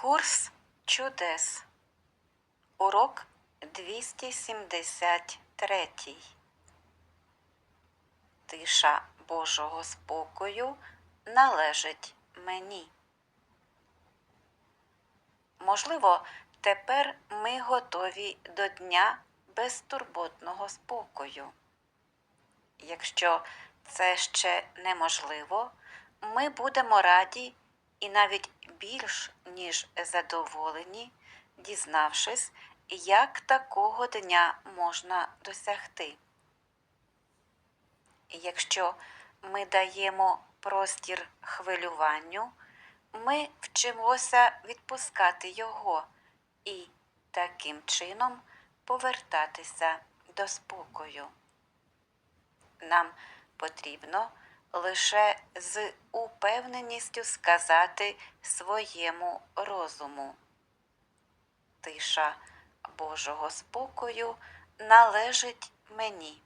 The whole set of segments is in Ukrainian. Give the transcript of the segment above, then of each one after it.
Курс чудес. Урок 273. Тиша Божого спокою належить мені. Можливо, тепер ми готові до дня безтурботного спокою. Якщо це ще неможливо, ми будемо раді і навіть більш ніж задоволені, дізнавшись, як такого дня можна досягти. Якщо ми даємо простір хвилюванню, ми вчимося відпускати його і таким чином повертатися до спокою. Нам потрібно лише з упевненістю сказати своєму розуму. Тиша Божого спокою належить мені.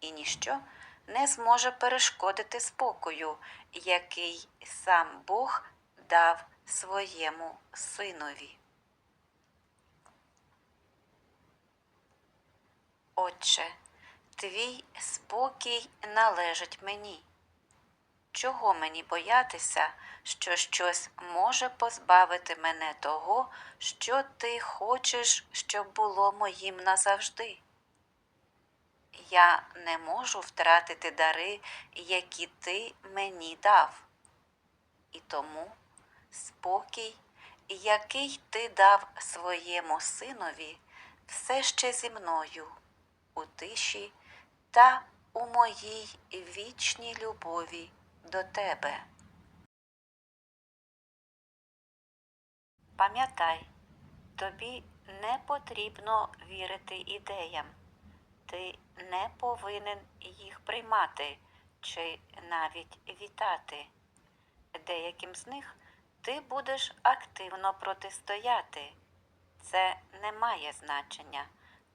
І ніщо не зможе перешкодити спокою, який сам Бог дав своєму синові. Отче, твій спокій належить мені. Чого мені боятися, що щось може позбавити мене того, що ти хочеш, щоб було моїм назавжди? Я не можу втратити дари, які ти мені дав. І тому спокій, який ти дав своєму синові, все ще зі мною у тиші та у моїй вічній любові до тебе. Пам'ятай, тобі не потрібно вірити ідеям. Ти не повинен їх приймати чи навіть вітати. Деяким з них ти будеш активно протистояти. Це не має значення